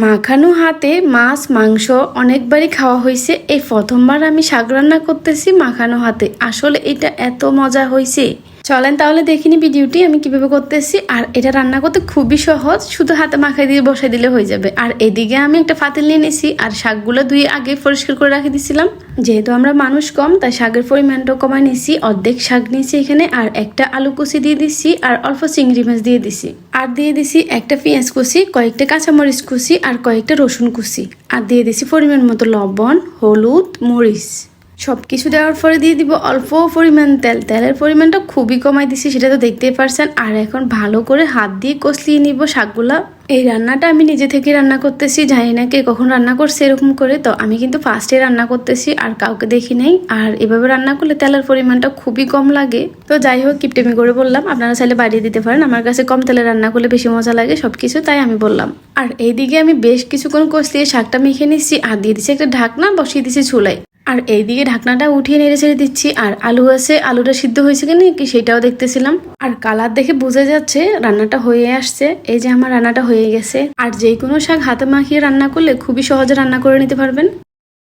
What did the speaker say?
মাখানো হাতে মাছ, মাংস অনেকবারই খাওয়া হয়েছে। এই প্রথমবার আমি শাক রান্না করতেছি মাখানো হাতে। আসলে এটা এত মজা হয়েছে। চলেন তাহলে দেখিনি ভিডিওটি আমি কীভাবে করতেছি। আর এটা রান্না করতে খুবই সহজ। শুধু হাতে মাখাই দিয়ে বসাই দিলে হয়ে যাবে। আর এদিকে আমি একটা পাতিল নিয়ে নিয়েছি আর শাকগুলো ধুয়ে আগে পরিষ্কার করে রাখে দিয়েছিলাম যেহেতু আমরা মানুষ কম, তাই শাকের পরিমাণটাও কমায় নিয়েছি অর্ধেক শাক নিয়েছি এখানে। আর একটা আলু কুচি দিয়ে দিছি। আর অল্প চিংড়ি মাছ দিয়ে দিছি। আর দিয়ে দিছি একটা পেঁয়াজ কুচি, কয়েকটা কাঁচামরিচ কুচি আর কয়েকটা রসুন কুচি। আর দিয়ে দিছি পরিমাণ মতো লবণ, হলুদ, মরিচ। সব কিছু দেওয়ার পরে দিয়ে দিব অল্প পরিমাণ তেল। তেলের পরিমাণটা খুবই কমাই দিছি, সেটা তো দেখতেই পারছেন। আর এখন ভালো করে হাত দিয়ে কষলিয়ে নিব শাকগুলা। এই রান্নাটা আমি নিজে থেকে রান্না করতেছি, জানি না কে কখন রান্না করছে এরকম করে। তো আমি কিন্তু ফার্স্টে রান্না করতেছি আর কাউকে দেখি নাই। আর এভাবে রান্না করলে তেলের পরিমাণটা খুবই কম লাগে। তো যাই হোক, কিপটেমি করে বললাম, আপনারা চাইলে বাড়িয়ে দিতে পারেন। আমার কাছে কম তেলে রান্না করলে বেশি মজা লাগে, সবকিছু তাই আমি বললাম। আর এইদিকে আমি বেশ কিছুক্ষণ কষলিয়ে শাকটা মেখে নিচ্ছি। আর দিয়ে দিচ্ছি একটা ঢাকনা, বসিয়ে দিচ্ছি চুলায়। আর এইদিকে ঢাকনাটা উঠিয়ে নেড়ে ছেড়ে দিচ্ছি, আর আলু আছে, আলুটা সিদ্ধ হয়েছে কিনা কি সেটাও দেখতেছিলাম। আর কালার দেখে বোঝা যাচ্ছে রান্নাটা হয়ে আসছে, এই যে আমার রান্নাটা হয়ে গেছে। আর যে কোনো শাক হাতে মাখিয়ে রান্না করলে খুবই সহজে রান্না করে নিতে পারবেন।